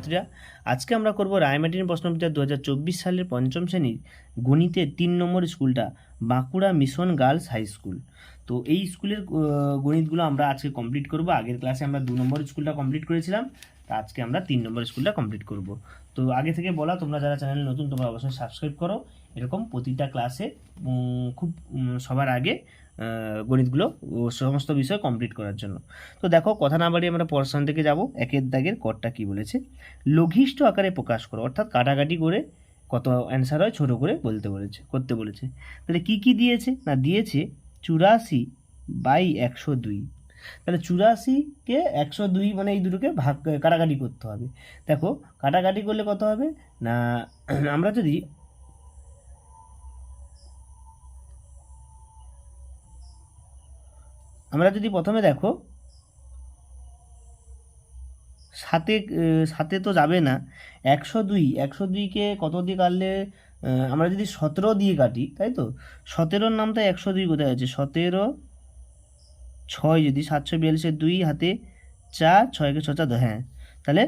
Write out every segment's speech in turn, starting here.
ছাত্রছাত্রীরা আজকে আমরা করব রায়মাটিন প্রশ্নবিদ্যা দু হাজার চব্বিশ সালের পঞ্চম শ্রেণির গণিতের তিন নম্বর স্কুলটা Bankura mission girls high school. তো এই স্কুলের গণিতগুলো আমরা আজকে কমপ্লিট করব। আগের ক্লাসে আমরা দু নম্বর স্কুলটা কমপ্লিট করেছিলাম, তা আজকে আমরা তিন নম্বর স্কুলটা কমপ্লিট করব। তো আগে থেকে বলা, তোমরা যারা চ্যানেল নতুন, তোমরা অবশ্যই সাবস্ক্রাইব করো। এরকম প্রতিটা ক্লাসে খুব সবার আগে গণিতগুলো সমস্ত বিষয় কমপ্লিট করার জন্য। তো দেখো, কথা না বাড়িয়ে আমরা পড়াশোনা থেকে যাব। একের দাগের করটা কি বলেছে? লঘিষ্ঠ আকারে প্রকাশ করো, অর্থাৎ কাটাকাটি করে কত অ্যান্সার হয় ছোট করে বলতে বলেছে, করতে বলেছে। তাহলে কি কি দিয়েছে? না, দিয়েছে চুরাশি বাই একশো দুই। তাহলে চুরাশিকে একশো দুই মানে এই দুটোকে ভাগ, কাটাকাটি করতে হবে। দেখো, কাটাকাটি করলে কত হবে? না, আমরা যদি আমরা যদি প্রথমে দেখো, সাতে সাতে তো যাবে না। একশো দুই, একশো দুইকে কত দিয়ে কাটলে আমরা যদি সতেরো দিয়ে কাটি, তাই তো? সতেরোর নামটা একশো দুই কোথায় আছে? সতেরো ছয় যদি সাতশো বিয়াল্লিশের দুই হাতে চার, ছয়কে ছচা হ্যাঁ। তাহলে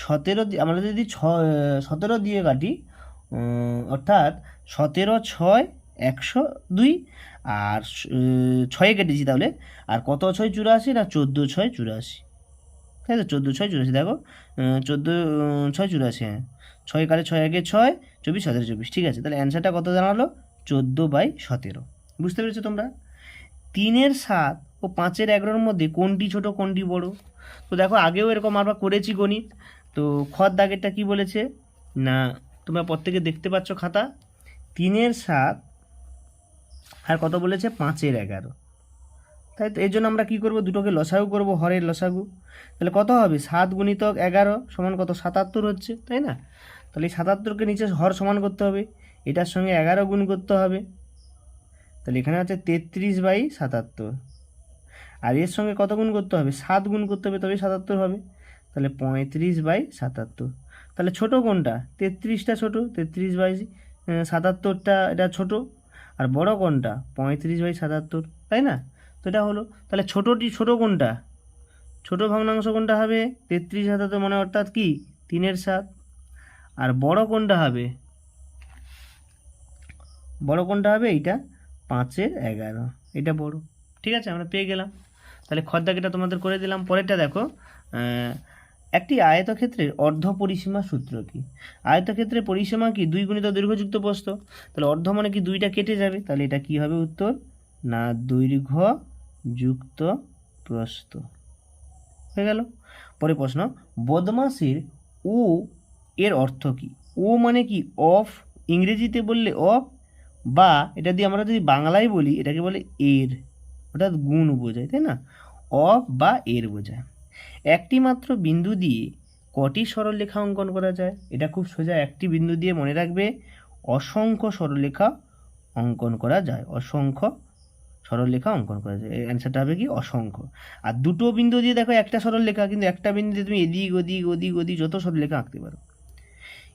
সতেরো আমরা যদি ছ সতেরো দিয়ে কাটি অর্থাৎ সতেরো ছয় একশো দুই আর ছয়ে কেটেছি তাহলে। আর কত ছয় চুরাশি না চোদ্দ ছয় চুরাশি? তাই তো চোদ্দ ছয় চুরাশি, দেখো চোদ্দ ছয় চুরাশি হ্যাঁ। ছয় কালে ছয় আগে ছয়, চব্বিশ, সতেরো, চব্বিশ, ঠিক আছে। তাহলে অ্যান্সারটা কত দাঁড়াল? চোদ্দ বাই সতেরো। বুঝতে পেরেছ তোমরা? তিনের সাত ও পাঁচের এগারোর মধ্যে কোনটি ছোট, কোনটি বড়? তো দেখো, আগেও এরকম আমরা করেছি গণিত। তো খর দাগেরটা কি বলেছে? না, তোমরা প্রত্যেকে দেখতে পাচ্ছ খাতা। তিনের সাত আর কত বলেছে? পাঁচের এগারো। তাই তো এর জন্য আমরা কি করব? দুটোকে লসাগু করব, হরের লসাগু। তাহলে কত হবে? সাত গুণিতক এগারো সমান কত? সাতাত্তর হচ্ছে, তাই না? তাহলে এই সাতাত্তরকে নিচে হর সমান করতে হবে। এটার সঙ্গে এগারো গুণ করতে হবে। তাহলে এখানে আছে তেত্রিশ বাই সাতাত্তর। আর এর সঙ্গে কত গুণ করতে হবে? সাত গুণ করতে হবে, তবেই সাতাত্তর হবে। তাহলে পঁয়ত্রিশ বাই সাতাত্তর। তাহলে ছোটো কোনটা? তেত্রিশটা ছোটো, তেত্রিশ বাই সাতাত্তরটা এটা ছোট। আর বড় কোনটা? পঁয়ত্রিশ বাই সাতাত্তর, তাই না? তো এটা হলো, তাহলে ছোটোটি ছোটো কোনটা? ছোট ভগ্নাংশ কোনটা হবে? তেত্রিশ সাতাত্তর মানে অর্থাৎ কি? তিনের সাত। আর বড় কোনটা হবে? বড় কোনটা হবে? এইটা পাঁচের এগারো। এটা বড়। ঠিক আছে, আমরা পেয়ে গেলাম। তাহলে খদ্দাকিটা তোমাদের করে দিলাম। পরেরটা দেখো একটি আয়তক্ষেত্রের অর্ধ পরিসীমা সূত্র কি? আয়তক্ষেত্রের পরিসীমা কি? দুই গুণিত দৈর্ঘ্যযুক্ত প্রস্থ। তাহলে অর্ধ মানে কি দুইটা কেটে যাবে? তাহলে এটা কি হবে উত্তর? না, দৈর্ঘ্য যুক্ত প্রস্থ। হয়ে গেল। পরে প্রশ্ন, বদমাসের ও এর অর্থ কি? ও মানে কি অফ? ইংরেজিতে বললে অফ বা এটা দিয়ে আমরা যদি বাংলায় বলি, এটাকে বলে এর। অর্থাৎ গুণ বোঝায়, তাই না? অফ বা এর বোঝায়। একটি মাত্র বিন্দু দিয়ে কটি সরলরেখা অঙ্কন করা যায়? এটা খুব সোজা, একটি বিন্দু দিয়ে মনে রাখবে অসংখ্য সরলরেখা অঙ্কন করা যায়। অসংখ্য সরলরেখা অঙ্কন করা যায়। অ্যান্সারটা হবে কি? অসংখ্য। আর দুটো বিন্দু দিয়ে দেখো একটা সরলরেখা, কিন্তু একটা বিন্দু দিয়ে তুমি এদিক, ওদিক ওদিক ওদিক যত সরলরেখা আঁকতে পারো।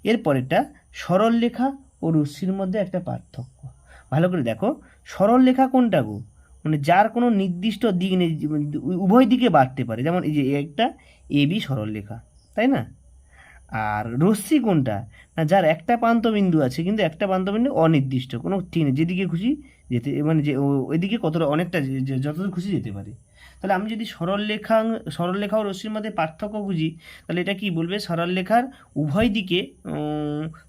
এরপরেরটা সরলরেখা ও রশ্মির মধ্যে একটা পার্থক্য। ভালো করে দেখো, সরলরেখা কোনটা গো? মানে যার কোনো নির্দিষ্ট দিক নেই উভয় দিকে বাড়তে পারে। যেমন এই যে একটা, এ বি সরলরেখা তাই না? আর রশ্মি কোনটা? না, যার একটা প্রান্তবিন্দু আছে, কিন্তু একটা প্রান্তবিন্দু অনির্দিষ্ট, কোনো ঠিক নেই। যেদিকে খুশি যেতে মানে যে ওইদিকে কতটা, অনেকটা যতদূর খুশি যেতে পারে। তাহলে আমি যদি সরলরেখা সরলরেখা ও রশ্মির মধ্যে পার্থক্য বুঝি, তাহলে এটা কি বলবে? সরলরেখার উভয় দিকে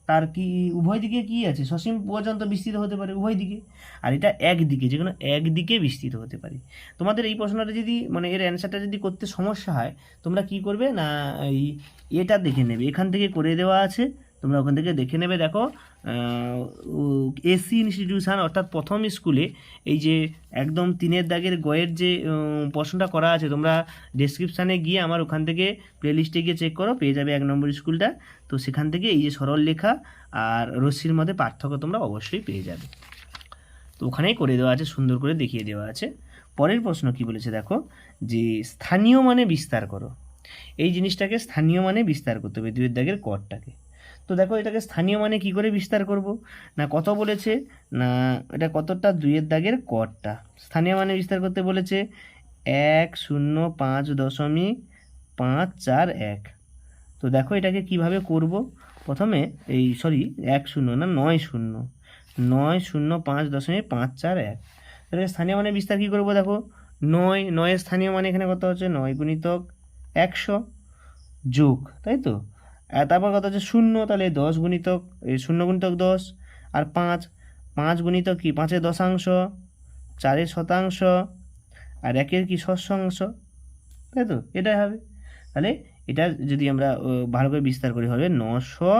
তার কি উভয় দিকে কি আছে? সসীম পর্যন্ত বিস্তৃত হতে পারে উভয় দিকে। আর এটা একদিকে যে কোনো একদিকে বিস্তৃত হতে পারে। তোমাদের এই প্রশ্নটা যদি মানে এর অ্যান্সারটা যদি করতে সমস্যা হয়, তোমরা কি করবে? না, এই এটা দেখে নেবে। এখান থেকে করে দেওয়া আছে। তোমরা ওখান থেকে দেখে নেবে, দেখো এসি ইনস্টিটিউশন অর্থাৎ প্রথম স্কুলে এই যে একদম তিনের দাগের গয়ের যে প্রশ্নটা করা আছে, তোমরা ডেসক্রিপশানে গিয়ে আমার ওখান থেকে প্লেলিস্টে গিয়ে চেক করো, পেয়ে যাবে এক নম্বর স্কুলটা। তো সেখান থেকে এই যে সরল লেখা আর রশ্মির মধ্যে পার্থক্য তোমরা অবশ্যই পেয়ে যাবে। তো ওখানেই করে দেওয়া আছে, সুন্দর করে দেখিয়ে দেওয়া আছে। পরের প্রশ্ন কি বলেছে দেখো, যে স্থানীয় মানে বিস্তার করো। এই জিনিসটাকে স্থানীয় মানে বিস্তার করতে হবে, দুয়ের দাগের করটাকে তো দেখো এটাকে স্থানীয় মানে কি করে বিস্তার করব? না কত বলেছে? না এটা কতটা? দুইয়ের দাগের করটা স্থানীয় মানে বিস্তার করতে বলেছে এক শূন্য পাঁচ দশমিক পাঁচ চার এক। তো দেখো এটাকে কীভাবে করব? প্রথমে এই সরি এক শূন্য না নয় শূন্য। নয় শূন্য পাঁচ দশমিক পাঁচ চার এক। তাহলে স্থানীয় মানে বিস্তার কী করব দেখো? নয়, নয়ের স্থানীয় মানে এখানে কত হচ্ছে? নয় গুণিতক একশো যোগ, তাই তো? আর তারপর কথা হচ্ছে শূন্য, তাহলে দশ গুণিতক শূন্য গুণিতক দশ, আর পাঁচ পাঁচ গুণিতক কি? পাঁচের দশাংশ, চারের শতাংশ, আর একের কি ষষ্ঠাংশ তাই তো? এটাই হবে। তাহলে এটা যদি আমরা ভালো করে বিস্তার করি, হবে নশো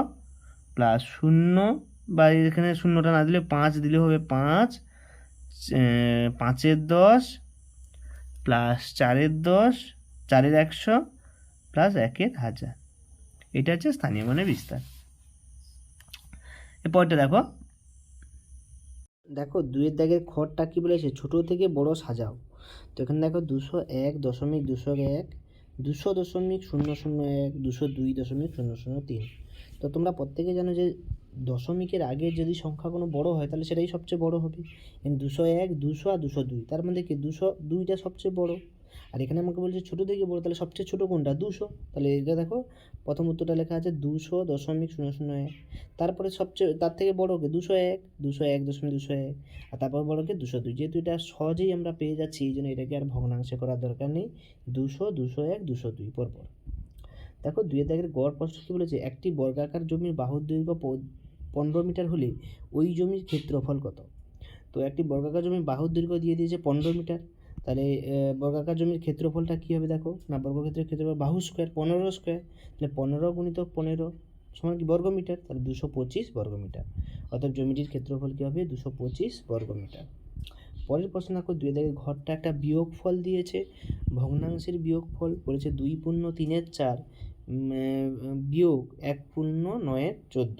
প্লাস শূন্য, বা এখানে শূন্যটা না দিলে পাঁচ দিলে হবে পাঁচ পাঁচের দশ প্লাস চারের দশ, চারের একশো প্লাস একের হাজার। এটা হচ্ছে স্থানীয় মানে বিস্তার। এরপরটা দেখো। দেখো দুয়ের দাগের খড়টা কি বলেছে ছোট থেকে বড় সাজাও। তো এখানে দেখো, দুশো এক দশমিক দুশো এক, দুশো দশমিক শূন্য শূন্য এক, দুশো দুই দশমিক শূন্য শূন্য তিন। তো তোমরা প্রত্যেকে জানো যে দশমিকের আগে যদি সংখ্যা কোনো বড় হয়, তাহলে সেটাই সবচেয়ে বড় হবে। দুশো এক, দুশো আর দুশো দুই, তার মধ্যে কি? দুশো দুইটা সবচেয়ে বড়। আর এখানে আমাকে বলছে ছোটো থেকে বড়, তাহলে সবচেয়ে ছোটো কোনটা? দুশো। তাহলে এটা দেখো, প্রথম উত্তরটা লেখা আছে দুশো দশমিক শূন্য শূন্য এক। তারপরে সবচেয়ে, তার থেকে বড় কে? দুশো এক দুশো এক দশমিক দুশো এক। আর তারপর বড় কে? দুশো দুই। যেহেতু এটা সহজেই আমরা পেয়ে যাচ্ছি, এই জন্য এটাকে আর ভগ্নাংশে করার দরকার নেই। দুশো দুশো এক, দুশো দুই পরপর দেখো, দুইয়ের দাগের গড় প্রশ্ন কী বলেছে? একটি বর্গাকার জমির বাহুর দৈর্ঘ্য পনেরো মিটার হলে ওই জমির ক্ষেত্রফল কত? তো একটি বর্গাকার জমির বাহুর দৈর্ঘ্য দিয়ে দিয়েছে পনেরো মিটার। তাহলে বর্গাকার জমির ক্ষেত্রফলটা কী হবে দেখো? না, বর্গক্ষেত্রের ক্ষেত্রফল বাহু স্কোয়ার পনেরো স্কোয়ার তাহলে পনেরো গুণিত পনেরো সমান কি বর্গমিটার? তাহলে দুশো পঁচিশ বর্গমিটার। অর্থাৎ জমিটির ক্ষেত্রফল কী হবে? দুশো পঁচিশ বর্গমিটার। পরের প্রশ্ন দেখো, দুই দাগের ঘরটা একটা বিয়োগ ফল দিয়েছে, ভগ্নাংশের বিয়োগ ফল বলেছে দুই পূর্ণ তিনের চার বিয়োগ এক পূর্ণ নয়ের চোদ্দ।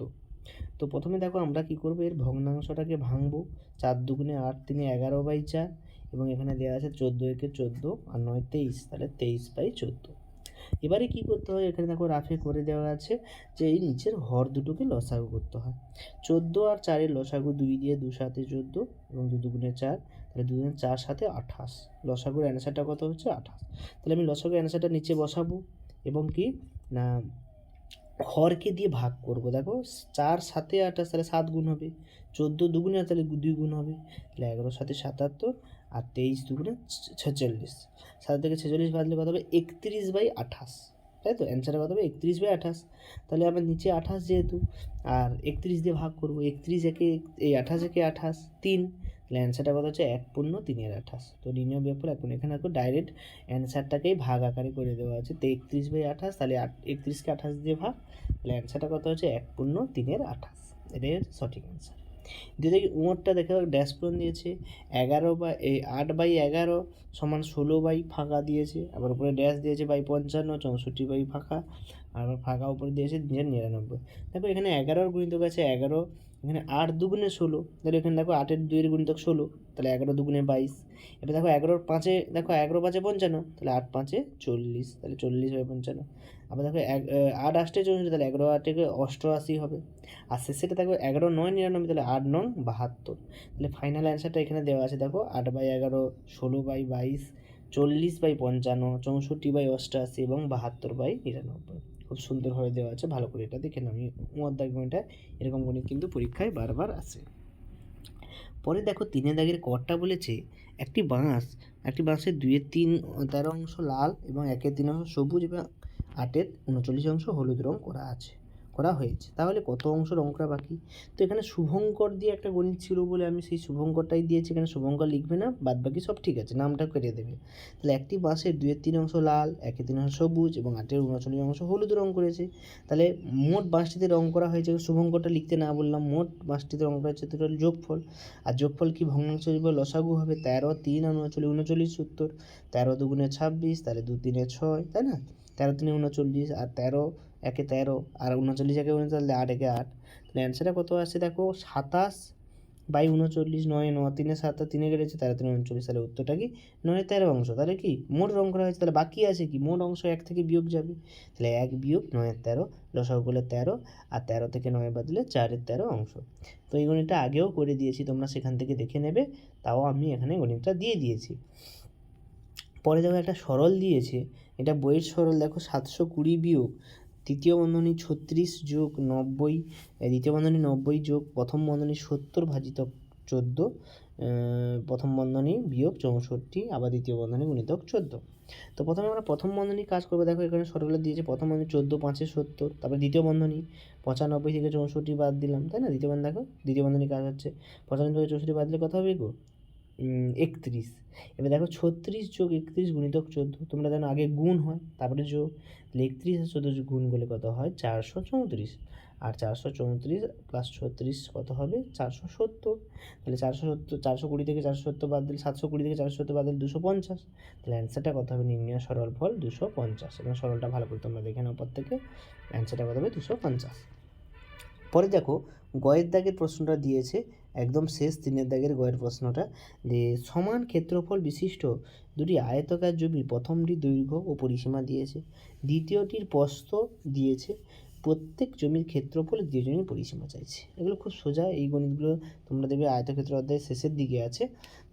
তো প্রথমে দেখো আমরা কি করব? এর ভগ্নাংশটাকে ভাঙবো, চার দুগুণে আট তিনে এগারো বাই চার এবং এখানে দেওয়া আছে চোদ্দ একে চোদ্দ আর নয় তেইশ, তাহলে তেইশ বাই চোদ্দ। এবারে কি করতে হয়? এখানে দেখো রাফে করে দেওয়া আছে যে এই নিচের হর দুটোকে লসাগু করতে হয়। চোদ্দ আর চারের লসাগু দুই দিয়ে দু সাথে চোদ্দ এবং দু দুগুণে চার, তাহলে দুগুণে চার সাথে আঠাশ। লসাগুর অ্যান্সারটা কত হচ্ছে? আঠাশ। তাহলে আমি লসাগুর অ্যান্সারটা নিচে বসাবো এবং কি? না, হরকে দিয়ে ভাগ করব। দেখো, চার সাথে আঠাশ, তাহলে সাত গুণ হবে। চোদ্দ দুগুণে, তাহলে দুই গুণ হবে। তাহলে এগারো সাথে সাতাত্তর আর তেইশ দুগুণে ছেচল্লিশ। সাত থেকে ছেচল্লিশ বাদলে কত হবে? একত্রিশ বাই আঠাশ। তাই তো? অ্যান্সারটা কত হবে? একত্রিশ বাই আঠাশ। তাহলে আমার নিচে আঠাশ যেহেতু, আর একত্রিশ দিয়ে ভাগ করব। একত্রিশ একে এই আঠাশ একে আঠাশ, তিন। তাহলে অ্যান্সারটা কত হচ্ছে? এক পূর্ণ তিনের আঠাশ। তো বিয়োগফল এক পূর্ণ এখানে দেখো ডাইরেক্ট অ্যান্সারটাকেই ভাগ আকারে করে দেওয়া আছে। তো একত্রিশ বাই আঠাশ, তাহলে একত্রিশকে আঠাশ দিয়ে ভাগ। তাহলে অ্যান্সারটা কত হচ্ছে? এক পূর্ণ তিনের আঠাশ। এটাই হচ্ছে সঠিক অ্যান্সার দিয়ে দেখি উমরটা দেখে ড্যাশ পূরণ দিয়েছে, এগারো বা এই আট বাই এগারো সমান ষোলো বাই ফাঁকা দিয়েছে, আবার উপরে ড্যাশ দিয়েছে বাই পঞ্চান্ন, চৌষট্টি বাই ফাঁকা আবার ফাঁকা উপরে দিয়েছে নিরানব্বই। দেখো এখানে এগারোর গুণিতক আছে এগারো, এখানে আট দুগুণে ষোলো, তাহলে এখানে দেখো আটের দুইয়ের গুণিতক ষোলো, তাহলে এগারো দুগুণে বাইশ। এবার দেখো এগারোর পাঁচে, দেখো এগারো পাঁচে পঞ্চান্ন, তাহলে আট পাঁচে চল্লিশ, তাহলে চল্লিশ বাই পঞ্চান্ন। আবার দেখো আট আষ্টে চৌষট্টি, তাহলে এগারো আটে অষ্টআশি হবে। আর শেষেটা দেখো এগারো নয় নিরানব্বই, তাহলে আট নং বাহাত্তর। তাহলে ফাইনাল অ্যান্সারটা এখানে দেওয়া আছে, দেখো আট বাই এগারো, ষোলো বাই বাইশ, চল্লিশ বাই পঞ্চান্ন, চৌষট্টি বাই অষ্টআশি এবং বাহাত্তর বাই নিরানব্বই। খুব সুন্দরভাবে দেওয়া আছে, ভালো করে এটা দেখে আমি গণিতটা এরকম গণিত কিন্তু পরীক্ষায় বারবার আসে। পরে দেখো তিনে দাগের করটা বলেছে, একটি বাঁশ, একটি বাঁশের দুইয়ের তিন, তেরো অংশ লাল এবং একের তিন অংশ সবুজ এবং আটের উনচল্লিশ অংশ হলুদ রং করা আছে, করা হয়েছে। তাহলে কত অংশ রং করা বাকি? তো এখানে শুভঙ্কর দিয়ে একটা গণিত ছিল বলে আমি সেই শুভঙ্করটাই দিয়েছি, এখানে শুভঙ্কর লিখবে না বাদ বাকি সব ঠিক আছে, নামটা কেটে দেবে। তাহলে একটি বাঁশের দুইয়ের তিন অংশ লাল, একের তিন অংশ সবুজ এবং আটের উনচল্লিশ অংশ হলুদ রং করেছে। তাহলে মোট বাঁশটিতে রং করা হয়েছে, শুভঙ্করটা লিখতে না বললাম, মোট বাঁশটিতে রং করা হয়েছে টোটাল যোগফল। আর যোগফল কি ভগ্নাংশ হিসেবে লসাগু হবে, তেরো, তিন উনচল্লিশ উনচল্লিশ সত্তর, তেরো দুগুণে ছাব্বিশ, তাহলে দু তিনে ছয়, তাই না? তেরো তিনে উনচল্লিশ আর তেরো একে তেরো আর উনচল্লিশ একে উনচল্লিশ আট একে আট। তাহলে অ্যান্সারটা কত আসছে দেখো? সাতাশ বাই উনচল্লিশ নয় ন তিনে সাত তিনে কেটেছে, তেরো তিনে উনচল্লিশ, তাহলে উত্তরটা কি? নয়, তেরো অংশ। তাহলে কি? মোট রং করা হয়েছে, তাহলে বাকি আছে কি? মোট অংশ এক থেকে বিয়োগ যাবে। তাহলে এক বিয়োগ নয়ের তেরো লসাগু করলে তেরো আর তেরো থেকে নয় বাদলে চারের তেরো অংশ। তো এই গণিতটা আগেও করে দিয়েছি, তোমরা সেখান থেকে দেখে নেবে, তাও আমি এখানে গণিতটা দিয়ে দিয়েছি। পরে দেখো একটা সরল দিয়েছে, এটা বইয়ের সরল, দেখো সাতশো কুড়ি বিয়োগ তৃতীয় বন্ধনী ছত্রিশ যোগ নব্বই দ্বিতীয় বন্ধনী নব্বই যোগ প্রথম বন্ধনী সত্তর ভাজিত চোদ্দ প্রথম বন্ধনী বিয়োগ চৌষট্টি, আবার দ্বিতীয় বন্ধনী গুণিতক চোদ্দ। তো প্রথমে আমরা প্রথম বন্ধনী কাজ করব, দেখো এখানে সরলে দিয়েছে, প্রথম বন্ধনী চোদ্দ, পাঁচে সত্তর, তারপরে দ্বিতীয় বন্ধনী পঁচানব্বই থেকে চৌষট্টি বাদ দিলাম, তাই না? দ্বিতীয় বন্ধনী, দেখো, দ্বিতীয় বন্ধনী কাজ হচ্ছে, পঁচানব্বই থেকে চৌষট্টি বাদ দিলে কত হবে গো? একত্রিশ। এবার দেখো ছত্রিশ যোগ একত্রিশ গুণিতক চোদ্দ, তোমরা জানো আগে গুণ হয়, তারপরে যোগ। তাহলে একত্রিশ আর চোদ্দ গুণ করলে কত হয়? চারশো চৌত্রিশ। আর চারশো চৌত্রিশ প্লাস ছত্রিশ কত হবে? চারশো সত্তর। তাহলে চারশো সত্তর, চারশো কুড়ি থেকে চারশো সত্তর বাদ দিলে সাতশো কুড়ি থেকে চারশো সত্তর বাদ দিলে দুশো পঞ্চাশ। তাহলে অ্যান্সারটা কত হবে? নির্ণয় সরল ফল দুশো পঞ্চাশ। এবং সরলটা ভালো করে তোমরা দেখে নাও পর থেকে অ্যান্সারটা কত হবে? দুশো পঞ্চাশ। পরে দেখো, গয়ের দাগের প্রশ্নটা দিয়েছে, একদম শেষ তিনের দাগের গয়ের প্রশ্নটা, যে সমান ক্ষেত্রফল বিশিষ্ট দুটি আয়তকার জমি প্রথমটি দৈর্ঘ্য ও পরিসীমা দিয়েছে, দ্বিতীয়টির প্রস্থ দিয়েছে, প্রত্যেক জমির ক্ষেত্রফল দ্বিতীয় জমির পরিসীমা চাইছে। এগুলো খুব সোজা, এই গণিতগুলো তোমরা দেখবে আয়তক্ষেত্র অধ্যায়ের শেষের দিকে আছে।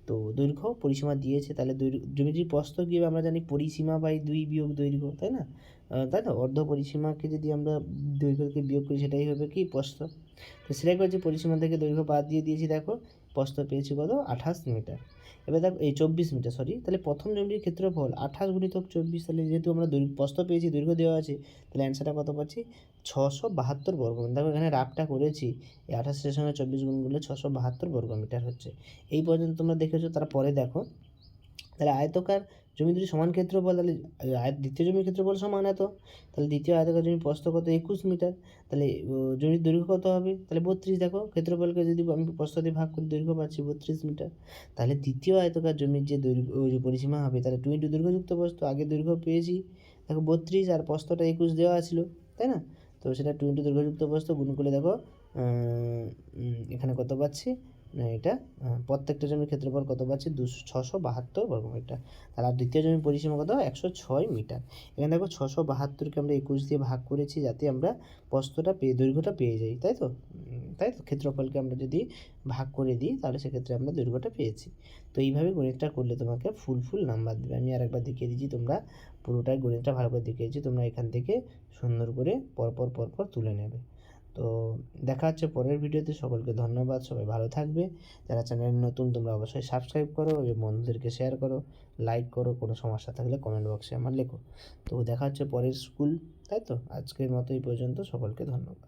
তো দৈর্ঘ্য পরিসীমা দিয়েছে, তাহলে জমিটির প্রস্থ কী আমরা জানি পরিসীমা বাই দুই বিয়োগ দৈর্ঘ্য, তাই না? তাই না অর্ধ পরিসীমাকে যদি আমরা দৈর্ঘ্যকে বিয়োগ করি, সেটাই হবে কি? প্রস্থ। তো সেটাই করছি পরিসীমা থেকে দৈর্ঘ্য বাদ দিয়ে দিয়েছি, দেখো, প্রস্থ পেয়েছি কত? আঠাশ মিটার। এবার দেখো, এই চব্বিশ মিটার সরি তাহলে প্রথম জমিটির ক্ষেত্রফল আঠাশ গুণিতক চব্বিশ, তাহলে যেহেতু আমরা প্রস্থ পেয়েছি, দৈর্ঘ্য দেওয়া আছে, তাহলে অ্যান্সারটা কত পাচ্ছি? ছশো বাহাত্তর বর্গমিটার। দেখো এখানে রাফটা করেছি, এই আঠাশের সঙ্গে চব্বিশ গুণ করলে ছশো বাহাত্তর বর্গমিটার হচ্ছে। এই পর্যন্ত তোমরা দেখেছ, তারপরে দেখো। তাহলে আয়তকার জমি দুটি সমান ক্ষেত্রফল, তাহলে আয়- দ্বিতীয় জমির ক্ষেত্রফল সমান এত। তাহলে দ্বিতীয় আয়তকার জমির প্রস্থ কত? একুশ মিটার। তাহলে জমির দৈর্ঘ্য কত হবে? তাহলে বত্রিশ। দেখো, ক্ষেত্রফলকে যদি আমি প্রস্থ দিয়ে ভাগ করি দৈর্ঘ্য পাচ্ছি, বত্রিশ মিটার। তাহলে দ্বিতীয় আয়তকার জমির যে দৈর্ঘ্য পরিসীমা হবে, তাহলে টু ইন্টু দৈর্ঘ্যযুক্ত প্রস্থ আগে দৈর্ঘ্য পেয়েছি। দেখো, বত্রিশ আর প্রস্থটা একুশ দেওয়া ছিল, তাই না? তো সেটা টু ইন্টু দৈর্ঘ্যযুক্ত প্রস্থ গুণ করলে দেখো এখানে কত পাচ্ছি? না, এটা প্রত্যেকটা জমির ক্ষেত্রফল কত পাচ্ছি? দুশো, ছশো বাহাত্তর বর্গমিটার। তাহলে আর দ্বিতীয় জমির পরিসীমা কত? একশো ছয় মিটার। এখানে দেখো ছশো বাহাত্তরকে আমরা একুশ দিয়ে ভাগ করেছি যাতে আমরা প্রস্থটা পেয়ে, দৈর্ঘ্যটা পেয়ে যাই, তাই তো? তাই তো? ক্ষেত্রফলকে আমরা যদি ভাগ করে দিই, তাহলে সেক্ষেত্রে আমরা দৈর্ঘ্যটা পেয়েছি। তো এইভাবে গণিতটা করলে তোমাকে ফুল ফুল নাম্বার দেবে। আমি আরেকবার দেখিয়ে দিচ্ছি, তোমরা পুরোটাই গণিতটা ভালো করে দেখিয়েছি তোমরা এখান থেকে সুন্দর করে পরপর পরপর তুলে নেবে। তো দেখা হচ্ছে পরের ভিডিওতে, সকলকে ধন্যবাদ, সবাই ভালো থাকবে। যারা চ্যানেল নতুন, তোমরা অবশ্যই সাবস্ক্রাইব করো এবং বন্ধুদেরকে শেয়ার করো লাইক করো, কোনো সমস্যা থাকলে কমেন্ট বক্সে আমার লেখো। তো দেখা হচ্ছে পরের স্কুল তাই তো? আজকের মতো এই পর্যন্ত, সকলকে ধন্যবাদ।